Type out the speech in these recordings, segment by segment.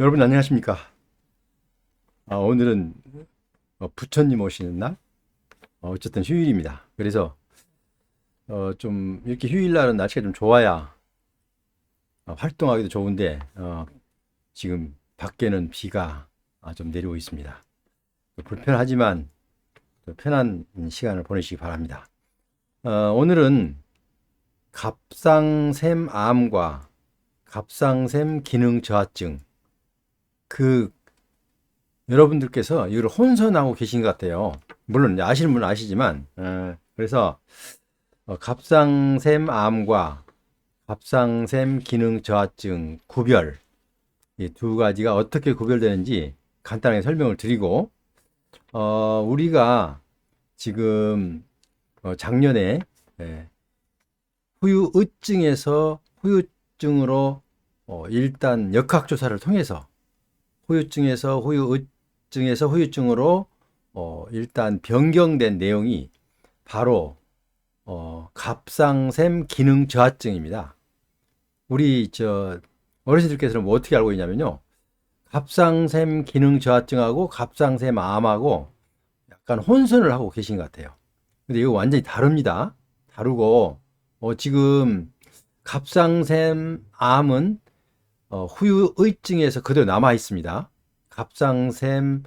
여러분 안녕하십니까? 아, 오늘은 어, 부처님 오시는 날, 어, 어쨌든 휴일입니다. 그래서 어, 좀 이렇게 휴일 날은 날씨가 좀 좋아야 어, 활동하기도 좋은데 어, 지금 밖에는 비가 아, 좀 내리고 있습니다. 불편하지만 또 편한 시간을 보내시기 바랍니다. 어, 오늘은 갑상샘암과 갑상샘 기능 저하증 그 여러분들께서 이걸 혼선하고 계신 것 같아요. 물론 아시는 분은 아시지만 어, 그래서 어, 갑상샘 암과 갑상샘 기능 저하증 구별 이 두 가지가 어떻게 구별되는지 간단하게 설명을 드리고 어, 우리가 지금 어, 작년에 예, 후유의증에서 후유증으로 어, 일단 역학조사를 통해서 후유증에서 후유증에서 후유증으로 어, 일단 변경된 내용이 바로 어, 갑상샘 기능 저하증입니다. 우리 저 어르신들께서는 뭐 어떻게 알고 있냐면요. 갑상샘 기능 저하증하고 갑상샘 암하고 약간 혼선을 하고 계신 것 같아요. 근데 이거 완전히 다릅니다. 다르고 어, 지금 갑상샘 암은 어, 후유의증에서 그대로 남아 있습니다. 갑상샘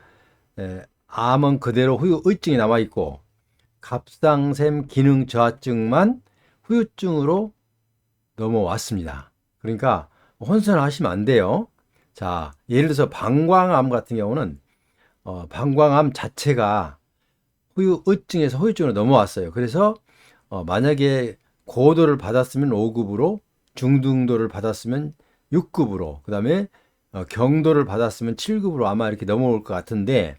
에, 암은 그대로 후유의증이 남아 있고 갑상샘 기능 저하증만 후유증으로 넘어왔습니다. 그러니까 혼선하시면 안 돼요. 자, 예를 들어서 방광암 같은 경우는 어, 방광암 자체가 후유의증에서 후유증으로 넘어왔어요. 그래서 어, 만약에 고도를 받았으면 5급으로 중등도를 받았으면 6급으로 그다음에 어, 경도를 받았으면 7급으로 아마 이렇게 넘어올 것 같은데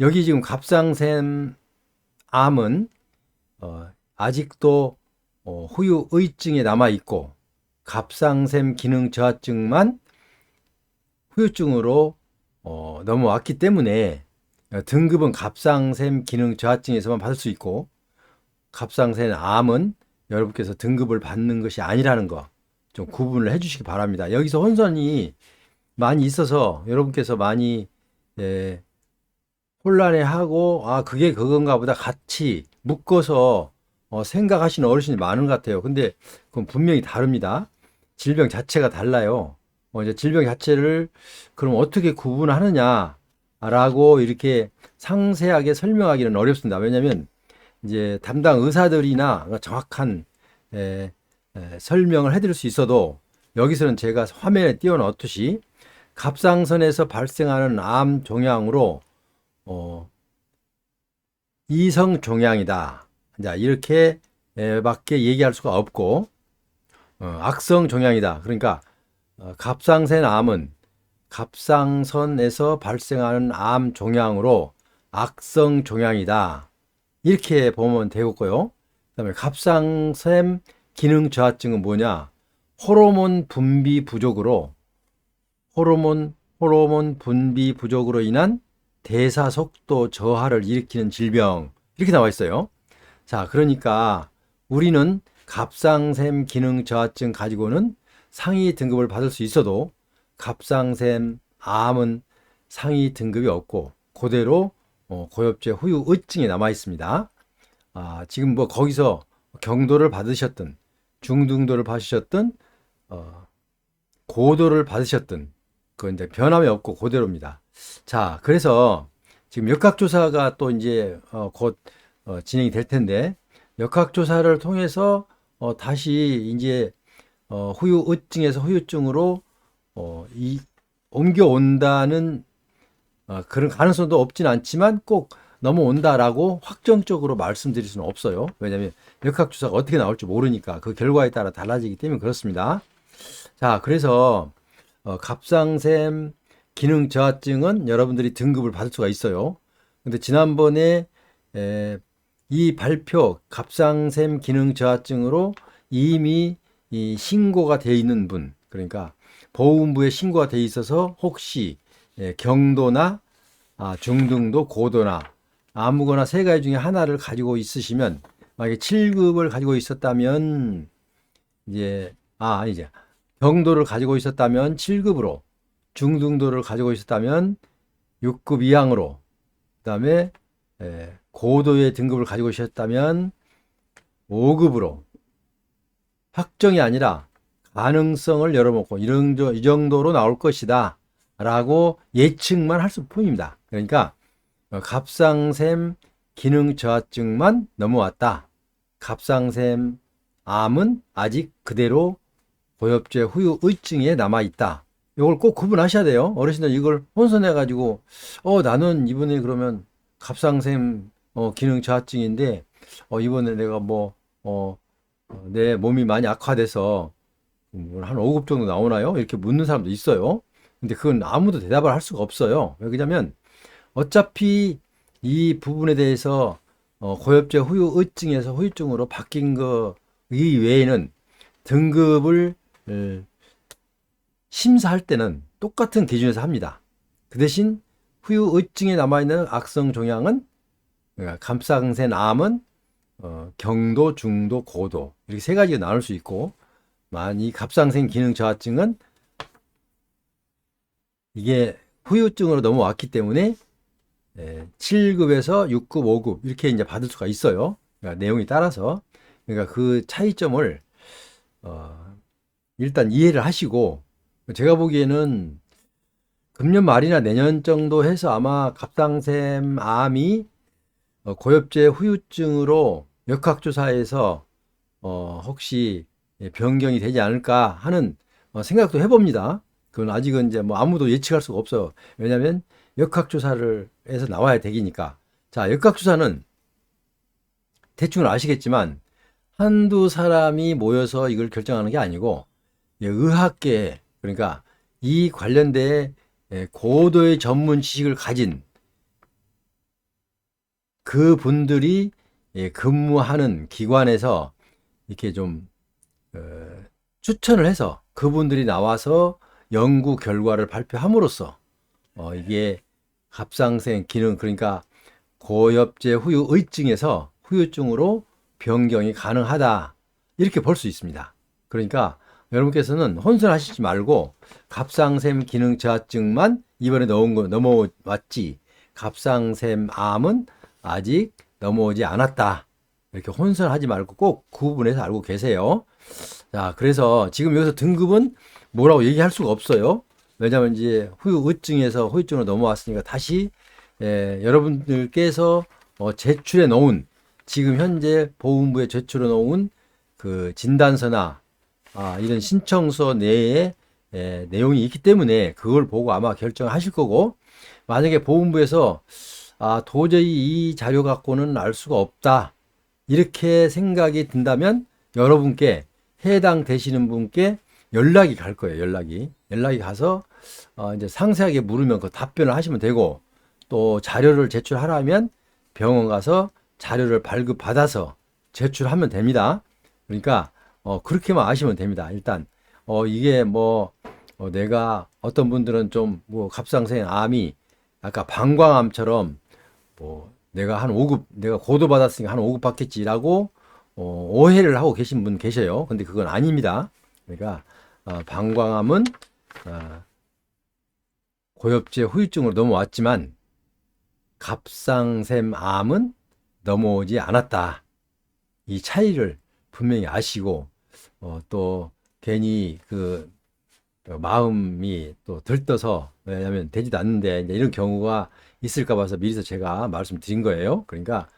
여기 지금 갑상샘 암은 어, 아직도 어, 후유의증에 남아 있고 갑상샘 기능 저하증만 후유증으로 어, 넘어왔기 때문에 어, 등급은 갑상샘 기능 저하증에서만 받을 수 있고 갑상샘 암은 여러분께서 등급을 받는 것이 아니라는 거 좀 구분을 해주시기 바랍니다. 여기서 혼선이 많이 있어서 여러분께서 많이 예, 혼란해하고 아 그게 그건가 보다 같이 묶어서 어, 생각하시는 어르신이 많은 것 같아요. 근데 그건 분명히 다릅니다. 질병 자체가 달라요. 어, 이제 질병 자체를 그럼 어떻게 구분하느냐라고 이렇게 상세하게 설명하기는 어렵습니다. 왜냐하면 이제 담당 의사들이나 정확한 에, 에, 설명을 해드릴 수 있어도 여기서는 제가 화면에 띄워놓듯이 갑상선에서 발생하는 암 종양으로 어, 이성 종양이다. 자 이렇게 에, 밖에 얘기할 수가 없고 어, 악성 종양이다. 그러니까 어, 갑상선 암은 갑상선에서 발생하는 암 종양으로 악성 종양이다. 이렇게 보면 되겠고요. 그다음에 갑상샘 기능 저하증은 뭐냐? 호르몬 분비 부족으로 호르몬 호르몬 분비 부족으로 인한 대사 속도 저하를 일으키는 질병 이렇게 나와 있어요. 자, 그러니까 우리는 갑상샘 기능 저하증 가지고는 상위 등급을 받을 수 있어도 갑상샘 암은 상위 등급이 없고 그대로 어, 고엽제 후유의증이 남아 있습니다. 아, 지금 뭐 거기서 경도를 받으셨든 중등도를 받으셨든 어, 고도를 받으셨든 그 이제 변함이 없고 그대로입니다. 자, 그래서 지금 역학조사가 또 이제 어, 곧 어, 진행이 될 텐데 역학조사를 통해서 어, 다시 이제 어, 후유증에서 후유증으로 어, 이 옮겨온다는 어, 그런 가능성도 없진 않지만 꼭 넘어온다라고 확정적으로 말씀드릴 수는 없어요. 왜냐하면 역학조사가 어떻게 나올지 모르니까 그 결과에 따라 달라지기 때문에 그렇습니다. 자, 그래서 어, 갑상샘 기능 저하증은 여러분들이 등급을 받을 수가 있어요. 근데 지난번에 에, 이 발표 갑상샘 기능 저하증으로 이미 이 신고가 돼 있는 분, 그러니까 보훈부에 신고가 돼 있어서 혹시 예, 경도나 아, 중등도, 고도나 아무거나 세 가지 중에 하나를 가지고 있으시면 만약에 7급을 가지고 있었다면 이제 아 이제 경도를 가지고 있었다면 7급으로 중등도를 가지고 있었다면 6급 이항으로 그다음에 에, 고도의 등급을 가지고 있었다면 5급으로 확정이 아니라 가능성을 열어놓고 이런 저- 이 정도로 나올 것이다 라고 예측만 할 뿐입니다. 그러니까 어, 갑상샘 기능 저하증만 넘어왔다. 갑상샘 암은 아직 그대로 고엽제 후유 의증에 남아 있다. 이걸 꼭 구분하셔야 돼요. 어르신들 이걸 혼선해 가지고 어 나는 이번에 그러면 갑상샘 어, 기능 저하증인데 어 이번에 내가 뭐 어 내 몸이 많이 악화돼서 음, 한 5급 정도 나오나요? 이렇게 묻는 사람도 있어요. 근데 그건 아무도 대답을 할 수가 없어요. 왜 그러냐면 어차피 이 부분에 대해서 어, 고엽제 후유 의증에서 후유증으로 바뀐 거 이외에는 등급을 에, 심사할 때는 똑같은 기준에서 합니다. 그 대신 후유 의증에 남아있는 악성 종양은 그러니까 감상센 암은 어, 경도, 중도, 고도 이렇게 세 가지가 나눌 수 있고 만이 갑상생 기능 저하증은 이게 후유증으로 넘어왔기 때문에 7급에서 6급, 5급 이렇게 이제 받을 수가 있어요. 그러니까 내용이 따라서 그러니까 그 차이점을 어, 일단 이해를 하시고 제가 보기에는 금년 말이나 내년 정도 해서 아마 갑상샘 암이 어, 고엽제 후유증으로 역학조사에서 어, 혹시 변경이 되지 않을까 하는 어, 생각도 해봅니다. 그건 아직은 이제 뭐 아무도 예측할 수가 없어요. 왜냐하면 역학조사를 해서 나와야 되기니까. 자, 역학조사는 대충 아시겠지만 한두 사람이 모여서 이걸 결정하는 게 아니고 예, 의학계 그러니까 이 관련된 예, 고도의 전문 지식을 가진 그 분들이 예, 근무하는 기관에서 이렇게 좀 어, 추천을 해서 그분들이 나와서 연구 결과를 발표함으로써 어, 이게 갑상생 기능 그러니까 고엽제 후유 의증에서 후유증으로 변경이 가능하다 이렇게 볼 수 있습니다. 그러니까 여러분께서는 혼선하시지 말고 갑상샘 기능 저하증만 이번에 넣은 거 넘어왔지 갑상샘 암은 아직 넘어오지 않았다. 이렇게 혼선하지 말고 꼭 구분해서 알고 계세요. 자, 그래서 지금 여기서 등급은 뭐라고 얘기할 수가 없어요. 왜냐하면 이제 후유 의증에서 후유증으로 넘어왔으니까 다시 예, 여러분들께서 어, 제출해 놓은 지금 현재 보훈부에 제출해 놓은 그 진단서나 아, 이런 신청서 내에 에, 내용이 있기 때문에 그걸 보고 아마 결정하실 거고 만약에 보훈부에서 아, 도저히 이 자료 갖고는 알 수가 없다 이렇게 생각이 든다면 여러분께 해당 되시는 분께 연락이 갈 거예요. 연락이 연락이 가서 어, 이제 상세하게 물으면 그 답변을 하시면 되고 또 자료를 제출하라면 병원 가서 자료를 발급 받아서 제출하면 됩니다. 그러니까 어, 그렇게만 아시면 됩니다. 일단 어, 이게 뭐 어, 내가 어떤 분들은 좀 뭐 갑상생 암이 아까 방광암처럼 뭐 내가 한 5급 내가 고도 받았으니까 한 5급 받겠지라고 어, 오해를 하고 계신 분 계셔요. 근데 그건 아닙니다. 그러니까 어, 방광암은 어, 고엽제 후유증으로 넘어왔지만 갑상샘 암은 넘어오지 않았다. 이 차이를 분명히 아시고 어, 또 괜히 그 마음이 또 들떠서 왜냐하면 되지도 않는데 이제 이런 경우가 있을까 봐서 미리서 제가 말씀드린 거예요. 그러니까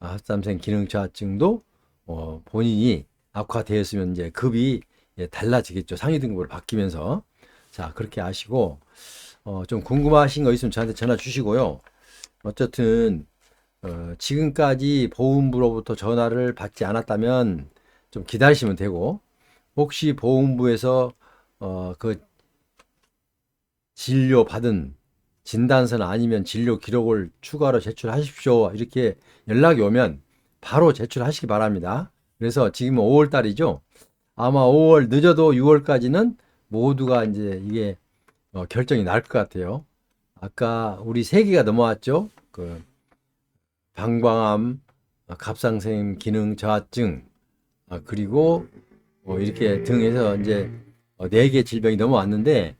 아, 합삼생 기능 저하증도 어, 본인이 악화되었으면 이제 급이 예, 달라지겠죠. 상위 등급으로 바뀌면서 자 그렇게 아시고 어, 좀 궁금하신 거 있으면 저한테 전화 주시고요. 어쨌든 어, 지금까지 보훈부로부터 전화를 받지 않았다면 좀 기다리시면 되고 혹시 보훈부에서 어, 그 진료 받은 진단서나 아니면 진료 기록을 추가로 제출하십시오. 이렇게 연락이 오면 바로 제출하시기 바랍니다. 그래서 지금 5월 달이죠. 아마 5월 늦어도 6월까지는 모두가 이제 이게 어, 결정이 날 것 같아요. 아까 우리 세 개가 넘어왔죠. 그 방광암, 어, 갑상샘 기능 저하증, 아, 그리고 어, 이렇게 등에서 이제 어, 네개 질병이 넘어왔는데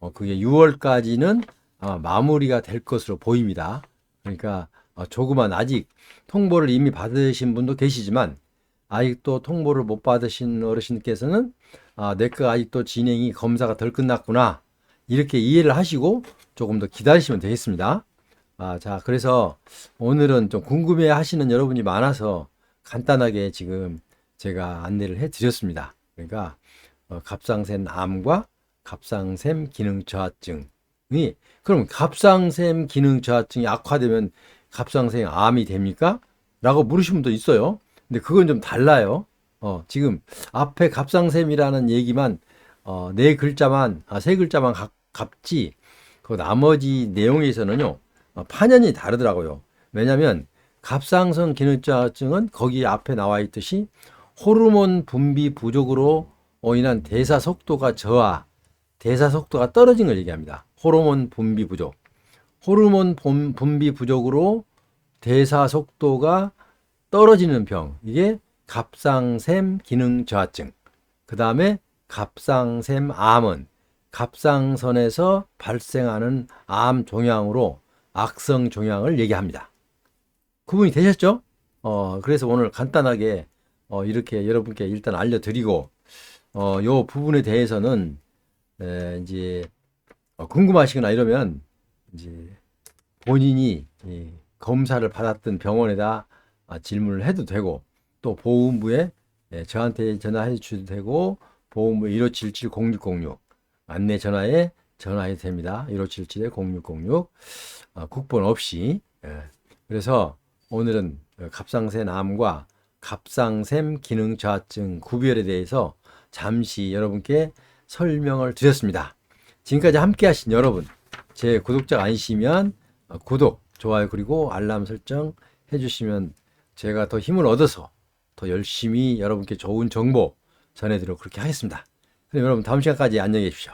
어, 그게 6월까지는 아마 마무리가 될 것으로 보입니다. 그러니까 어, 조그만 아직 통보를 이미 받으신 분도 계시지만 아직도 통보를 못 받으신 어르신께서는 아, 내거 아직도 진행이 검사가 덜 끝났구나 이렇게 이해를 하시고 조금 더 기다리시면 되겠습니다. 아, 자, 그래서 오늘은 좀 궁금해 하시는 여러분이 많아서 간단하게 지금 제가 안내를 해 드렸습니다. 그러니까 어, 갑상샘 암과 갑상샘 기능 저하증이 그럼 갑상샘 기능 저하증이 악화되면 갑상샘 암이 됩니까? 라고 물으신 분도 있어요. 근데 그건 좀 달라요. 어, 지금 앞에 갑상샘이라는 얘기만 어, 네 글자만 아, 세 글자만 갑, 갑지 그 나머지 내용에서는요 어, 파년이 다르더라고요. 왜냐하면 갑상선 기능저하증은 거기 앞에 나와 있듯이 호르몬 분비 부족으로 인한 대사 속도가 저하, 대사 속도가 떨어진 걸 얘기합니다. 호르몬 분비 부족. 호르몬 분- 분비 부족으로 대사 속도가 떨어지는 병. 이게 갑상샘 기능 저하증. 그 다음에 갑상샘 암은 갑상선에서 발생하는 암 종양으로 악성 종양을 얘기합니다. 구분이 되셨죠? 어, 그래서 오늘 간단하게 어, 이렇게 여러분께 일단 알려드리고 어, 요 부분에 대해서는 에, 이제 어, 궁금하시거나 이러면 이제 본인이 이 검사를 받았던 병원에다 아, 질문을 해도 되고 또 보험부에 예, 저한테 전화해 주셔도 되고 보험부 1577-0606 안내 전화에 전화해도 됩니다. 1577-0606 어, 국번 없이 예. 그래서 오늘은 갑상샘 암과 갑상샘 기능 저하증 구별에 대해서 잠시 여러분께 설명을 드렸습니다. 지금까지 함께 하신 여러분, 제 구독자가 아니시면 어, 구독, 좋아요, 그리고 알람 설정 해주시면 제가 더 힘을 얻어서 더 열심히 여러분께 좋은 정보 전해드리도록 그렇게 하겠습니다. 그럼 여러분 다음 시간까지 안녕히 계십시오.